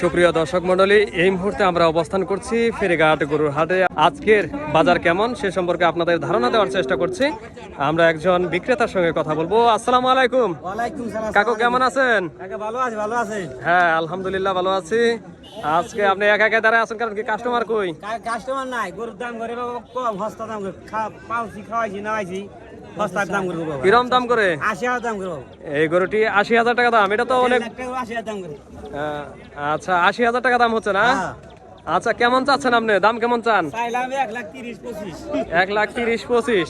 সুপ্রিয় দর্শক মন্ডলী এই মুহূর্তে আমরা অবস্থান করছি ফেরিঘাট গরুর হাটে। আজকের বাজার কেমন সে সম্পর্কে আপনাদের ধারণা দেওয়ার চেষ্টা করছি। আমরা একজন বিক্রেতার সঙ্গে কথা বলব। আসসালামু আলাইকুম। কাকু কেমন আছেন? ভালো আছে ভালো আছে। হ্যাঁ আলহামদুলিল্লাহ ভালো আছি। আজকে আপনি একা একা দাঁড়ায় আছেন কারণ কি কাস্টমার কই? কাস্টমার নাই গরুর দাম করে দাম খাওয়াইছি সস্তার দাম করে কিরম দাম করে? আশি হাজার দাম করে এই গরুটি আশি হাজার টাকা দাম এটা তো অনেক আচ্ছা আশি হাজার টাকা দাম হচ্ছে না? হ্যাঁ। আচ্ছা কেমন চাচ্ছেন আপনি? দাম কেমন চান? এক লাখ তিরিশ পঁচিশ। এক লাখ তিরিশ পঁচিশ।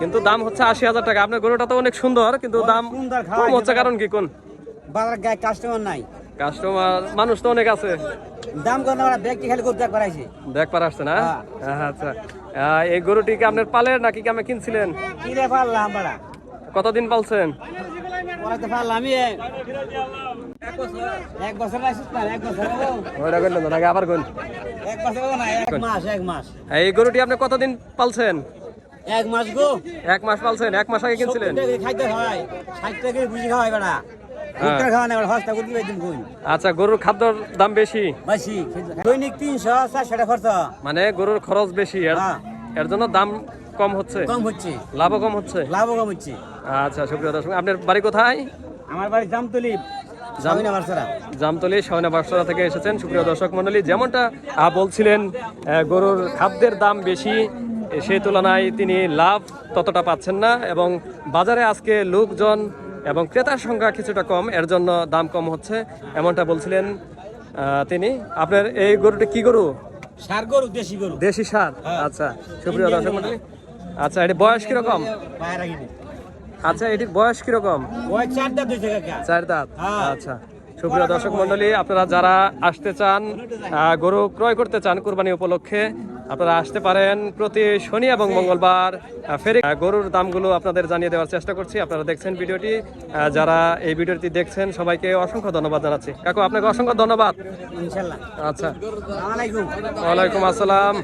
কিন্তু দাম হচ্ছে আশি হাজার টাকা। আপনার গরুটা তো অনেক সুন্দর কিন্তু দাম কম হচ্ছে কারণ কি কোন? বাজার গায়ে কাস্টমার নাই। কাস্টমার মানুষ তো অনেক আছে। দাম আমরা খালি করাইছি দেখ পার আসছে না? হ্যাঁ। আচ্ছা। এই গরুটিকে আপনার পালের নাকি কি আপনি কিনছিলেন? কিনে পারলাম বাড়া। কতদিন পালছেন? পারলাম আমি এক বছর। এক বছর হলো। করলেন না আবার কোন এক বছর না এক মাস এক মাস। এই গরুটি আপনি কতদিন পালছেন? এক মাস গো। এক মাস পালছেন এক মাস আগে কিনছিলেন? খাইতে হয় ষাট টাকা বুঝি খাওয়াই বেড়া। কই আচ্ছা গরুর খাদ্যর দাম বেশি? বেশি দৈনিক তিনশো চারশো টাকা খরচ। মানে গরুর খরচ বেশি এর- হ্যাঁ। জন্য দাম কম হচ্ছে? কম হচ্ছে। লাভও কম হচ্ছে? লাভও কম হচ্ছে। আচ্ছা সুপ্রিয় দর্শক আপনার বাড়ি কোথায়? আমার বাড়ি জামতলি জামতলি শাহনা বাক্সরা থেকে এসেছেন। সুপ্রিয় দর্শক মন্ডলী যেমনটা বলছিলেন গরুর খাদ্যের দাম বেশি সেই তুলনায় তিনি লাভ ততটা পাচ্ছেন না এবং বাজারে আজকে লোকজন এবং ক্রেতার সংখ্যা কিছুটা কম এর জন্য দাম কম হচ্ছে এমনটা বলছিলেন তিনি। আপনার এই গরুটি কি গরু? সার গরু দেশি গরু। দেশি সার? আচ্ছা সুপ্রিয় দর্শক মণ্ডলী আচ্ছা এটি বয়স কীরকম। আচ্ছা এটির বয়স কীরকম চার দাঁত হ্যাঁ। আচ্ছা সুপ্রিয় দর্শক মন্ডলী আপনারা যারা আসতে চান গরু ক্রয় করতে চান কুরবানি উপলক্ষে আপনারা আসতে পারেন প্রতি শনি এবং মঙ্গলবার ফেরি গরুর দামগুলো আপনাদের জানিয়ে দেওয়ার চেষ্টা করছি। আপনারা দেখছেন ভিডিওটি যারা এই ভিডিওটি দেখছেন সবাইকে অসংখ্য ধন্যবাদ জানাচ্ছি। কাকু আপনাকে অসংখ্য ধন্যবাদ। আচ্ছা। ওয়ালাইকুম আসসালাম।